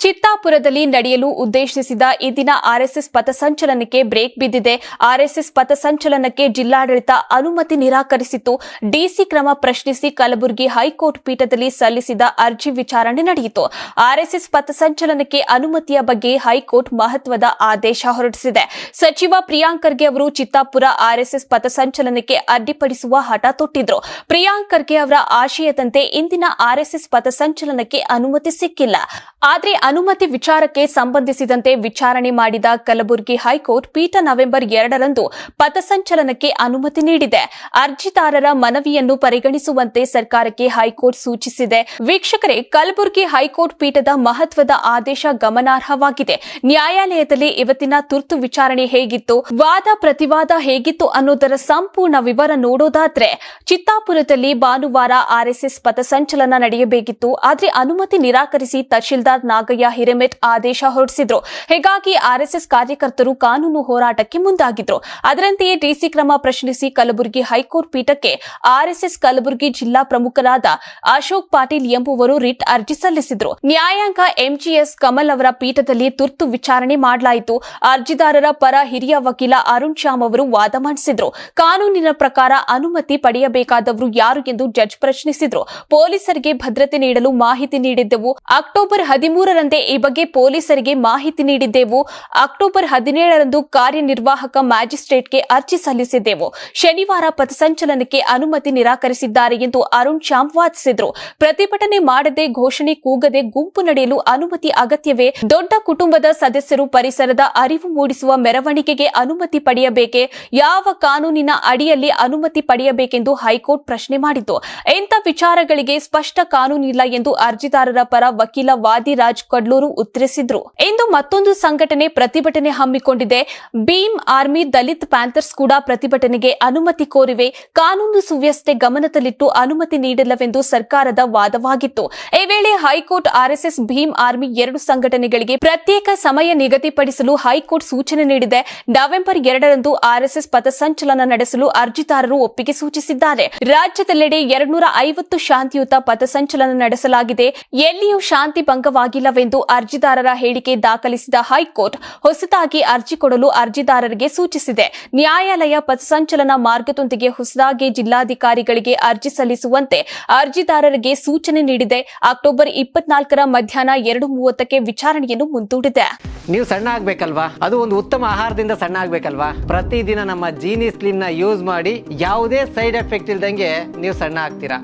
ಚಿತ್ತಾಪುರದಲ್ಲಿ ನಡೆಯಲು ಉದ್ದೇಶಿಸಿದ ಇಂದಿನ ಆರ್ಎಸ್ಎಸ್ ಪಥಸಂಚಲನಕ್ಕೆ ಬ್ರೇಕ್ ಬಿದ್ದಿದೆ. ಆರ್ಎಸ್ಎಸ್ ಪಥಸಂಚಲನಕ್ಕೆ ಜಿಲ್ಲಾಡಳಿತ ಅನುಮತಿ ನಿರಾಕರಿಸಿತ್ತು. ಡಿಸಿ ಕ್ರಮ ಪ್ರಶ್ನಿಸಿ ಕಲಬುರಗಿ ಹೈಕೋರ್ಟ್ ಪೀಠದಲ್ಲಿ ಸಲ್ಲಿಸಿದ ಅರ್ಜಿ ವಿಚಾರಣೆ ನಡೆಯಿತು. ಆರ್ಎಸ್ಎಸ್ ಪಥಸಂಚಲನಕ್ಕೆ ಅನುಮತಿಯ ಬಗ್ಗೆ ಹೈಕೋರ್ಟ್ ಮಹತ್ವದ ಆದೇಶ ಹೊರಡಿಸಿದೆ. ಸಚಿವ ಪ್ರಿಯಾಂಕ್ ಖರ್ಗೆ ಅವರು ಚಿತ್ತಾಪುರ ಆರ್ಎಸ್ಎಸ್ ಪಥಸಂಚಲನಕ್ಕೆ ಅಡ್ಡಿಪಡಿಸುವ ಹಠ ತೊಟ್ಟಿದ್ರು. ಪ್ರಿಯಾಂಕ್ ಖರ್ಗೆ ಅವರ ಆಶಯದಂತೆ ಇಂದಿನ ಆರ್ಎಸ್ಎಸ್ ಪಥಸಂಚಲನಕ್ಕೆ ಅನುಮತಿ ಸಿಕ್ಕಿಲ್ಲ. ಆದರೆ ಅನುಮತಿ ವಿಚಾರಕ್ಕೆ ಸಂಬಂಧಿಸಿದಂತೆ ವಿಚಾರಣೆ ಮಾಡಿದ ಕಲಬುರಗಿ ಹೈಕೋರ್ಟ್ ಪೀಠ ನವೆಂಬರ್ ಎರಡರಂದು ಪಥಸಂಚಲನಕ್ಕೆ ಅನುಮತಿ ನೀಡಿದೆ. ಅರ್ಜಿದಾರರ ಮನವಿಯನ್ನು ಪರಿಗಣಿಸುವಂತೆ ಸರ್ಕಾರಕ್ಕೆ ಹೈಕೋರ್ಟ್ ಸೂಚಿಸಿದೆ. ವೀಕ್ಷಕರೇ, ಕಲಬುರಗಿ ಹೈಕೋರ್ಟ್ ಪೀಠದ ಮಹತ್ವದ ಆದೇಶ ಗಮನಾರ್ಹವಾಗಿದೆ. ನ್ಯಾಯಾಲಯದಲ್ಲಿ ಇವತ್ತಿನ ತುರ್ತು ವಿಚಾರಣೆ ಹೇಗಿತ್ತು? ವಾದ ಪ್ರತಿವಾದ ಹೇಗಿತ್ತು ಅನ್ನೋದರ ಸಂಪೂರ್ಣ ವಿವರ ನೋಡೋದಾದ್ರೆ, ಚಿತ್ತಾಪುರದಲ್ಲಿ ಭಾನುವಾರ ಆರ್ಎಸ್ಎಸ್ ಪಥಸಂಚಲನ ನಡೆಯಬೇಕಿತ್ತು. ಆದರೆ ಅನುಮತಿ ನಿರಾಕರಿಸಿ ತಹಶೀಲ್ದಾರ್ ನಾಗಯ್ಯ ಹಿರೇಮೆಟ್ ಆದೇಶ ಹೊರಡಿಸಿದ್ರು. ಹೀಗಾಗಿ ಆರ್ಎಸ್ಎಸ್ ಕಾರ್ಯಕರ್ತರು ಕಾನೂನು ಹೋರಾಟಕ್ಕೆ ಮುಂದಾಗಿದ್ರು. ಅದರಂತೆಯೇ ಡಿಸಿ ಕ್ರಮ ಪ್ರಶ್ನಿಸಿ ಕಲಬುರಗಿ ಹೈಕೋರ್ಟ್ ಪೀಠಕ್ಕೆ ಆರ್ಎಸ್ಎಸ್ ಕಲಬುರಗಿ ಜಿಲ್ಲಾ ಪ್ರಮುಖರಾದ ಅಶೋಕ್ ಪಾಟೀಲ್ ಎಂಬುವರು ರಿಟ್ ಅರ್ಜಿ ಸಲ್ಲಿಸಿದ್ರು. ನ್ಯಾಯಾಂಗ ಎಂಜಿಎಸ್ ಕಮಲ್ ಅವರ ಪೀಠದಲ್ಲಿ ತುರ್ತು ವಿಚಾರಣೆ ಮಾಡಲಾಯಿತು. ಅರ್ಜಿದಾರರ ಪರ ಹಿರಿಯ ವಕೀಲ ಅರುಣ್ ಶ್ಯಾಮ್ ಅವರು ವಾದ ಮಂಡಿಸಿದ್ರು. ಕಾನೂನಿನ ಪ್ರಕಾರ ಅನುಮತಿ ಪಡೆಯಬೇಕಾದವರು ಯಾರು ಎಂದು ಜಡ್ಜ್ ಪ್ರಶ್ನಿಸಿದ್ರು. ಪೊಲೀಸರಿಗೆ ಭದ್ರತೆ ನೀಡಲು ಮಾಹಿತಿ ನೀಡಿದ್ದೆವು. ಅಕ್ಟೋಬರ್ ಹದಿಮೂರರಂದೇ ಈ ಬಗ್ಗೆ ಪೊಲೀಸರಿಗೆ ಮಾಹಿತಿ ನೀಡಿದ್ದೆವು. ಅಕ್ಟೋಬರ್ ಹದಿನೇಳರಂದು ಕಾರ್ಯನಿರ್ವಾಹಕ ಮ್ಯಾಜಿಸ್ಟ್ರೇಟ್ಗೆ ಅರ್ಜಿ ಸಲ್ಲಿಸಿದ್ದೆವು. ಶನಿವಾರ ಪಥಸಂಚಲನಕ್ಕೆ ಅನುಮತಿ ನಿರಾಕರಿಸಿದ್ದಾರೆ ಎಂದು ಅರುಣ್ ಶ್ಯಾಮ್ ವಾದಿಸಿದ್ರು. ಪ್ರತಿಭಟನೆ ಮಾಡದೆ ಘೋಷಣೆ ಕೂಗದೆ ಗುಂಪು ನಡೆಯಲು ಅನುಮತಿ ಅಗತ್ಯವೇ? ದೊಡ್ಡ ಕುಟುಂಬದ ಸದಸ್ಯರು ಪರಿಸರದ ಅರಿವು ಮೂಡಿಸುವ ಮೆರವಣಿಗೆಗೆ ಅನುಮತಿ ಪಡೆಯಬೇಕೆ? ಯಾವ ಕಾನೂನಿನ ಅಡಿಯಲ್ಲಿ ಅನುಮತಿ ಪಡೆಯಬೇಕೆಂದು ಹೈಕೋರ್ಟ್ ಪ್ರಶ್ನೆ ಮಾಡಿತು ಇಂಥ ವಿಚಾರಗಳಿಗೆ ಸ್ಪಷ್ಟ ಕಾನೂನಿಲ್ಲ ಎಂದು ಅರ್ಜಿದಾರರ ಪರ ವಕೀಲ ವಾದಿರಾಜ್ ಕಡ್ಲೂರು ಉತ್ತರಿಸಿದ್ರು. ಇಂದು ಮತ್ತೊಂದು ಸಂಘಟನೆ ಪ್ರತಿಭಟನೆ ಹಮ್ಮಿಕೊಂಡಿದೆ. ಭೀಮ್ ಆರ್ಮಿ ದಲಿತ್ ಪ್ಯಾಂಥರ್ಸ್ ಕೂಡ ಪ್ರತಿಭಟನೆಗೆ ಅನುಮತಿ ಕೋರಿವೆ. ಕಾನೂನು ಸುವ್ಯವಸ್ಥೆ ಗಮನದಲ್ಲಿಟ್ಟು ಅನುಮತಿ ನೀಡಿಲ್ಲವೆಂದು ಸರ್ಕಾರದ ವಾದವಾಗಿತ್ತು. ಈ ವೇಳೆ ಹೈಕೋರ್ಟ್ ಆರ್ಎಸ್ಎಸ್ ಭೀಮ್ ಆರ್ಮಿ ಎರಡು ಸಂಘಟನೆಗಳಿಗೆ ಪ್ರತ್ಯೇಕ ಸಮಯ ನಿಗದಿಪಡಿಸಲು ಹೈಕೋರ್ಟ್ ಸೂಚನೆ ನೀಡಿದೆ. ನವೆಂಬರ್ ಎರಡರಂದು ಆರ್ಎಸ್ಎಸ್ ಪಥಸಂಚಲನ ನಡೆಸಲು ಅರ್ಜಿದಾರರು ಒಪ್ಪಿಗೆ ಸೂಚಿಸಿದ್ದಾರೆ. ರಾಜ್ಯದೆಲ್ಲೆಡೆ ಎರಡ್ನೂರ ಐವತ್ತು ಶಾಂತಿಯುತ ಪಥಸಂಚಲನ ನಡೆಸಲಾಗಿದೆ. ಎಲ್ಲಿಯೂ ಶಾಂತಿ ಭಂಗವಾಗಿಲ್ಲವೆಂದು ಅರ್ಜಿದಾರರ ಹೇಳಿಕೆ ದಾಖಲಿಸಿದ ಹೈಕೋರ್ಟ್ ಹೊಸದಾಗಿ ಅರ್ಜಿ ಕೊಡಲು ಅರ್ಜಿದಾರರಿಗೆ ಸೂಚಿಸಿದೆ. ನ್ಯಾಯಾಲಯ ಪಥಸಂಚಲನ ಮಾರ್ಗದೊಂದಿಗೆ ಹೊಸದಾಗಿ ಜಿಲ್ಲಾಧಿಕಾರಿಗಳಿಗೆ ಅರ್ಜಿ ಸಲ್ಲಿಸುವಂತೆ ಅರ್ಜಿದಾರರಿಗೆ ಸೂಚನೆ ನೀಡಿದೆ. ಅಕ್ಟೋಬರ್ ಇಪ್ಪತ್ನಾಲ್ಕರ ಮಧ್ಯಾಹ್ನ ಎರಡು ಮೂವತ್ತಕ್ಕೆ ವಿಚಾರಣೆಯನ್ನು ಮುಂದೂಡಿದೆ. ನೀವು ಸಣ್ಣ ಆಗ್ಬೇಕಲ್ವಾ? ಅದು ಒಂದು ಉತ್ತಮ ಆಹಾರದಿಂದ ಸಣ್ಣ ಆಗ್ಬೇಕಲ್ವಾ? ಪ್ರತಿದಿನ ನಮ್ಮ ಜೀನಿ ಸ್ಲಿಮ್ನ ಯೂಸ್ ಮಾಡಿ ಯಾವುದೇ ಸೈಡ್ ಎಫೆಕ್ಟ್ ಇಲ್ದಂಗೆ ನೀವು ಸಣ್ಣ ಆಗ್ತೀರಾ?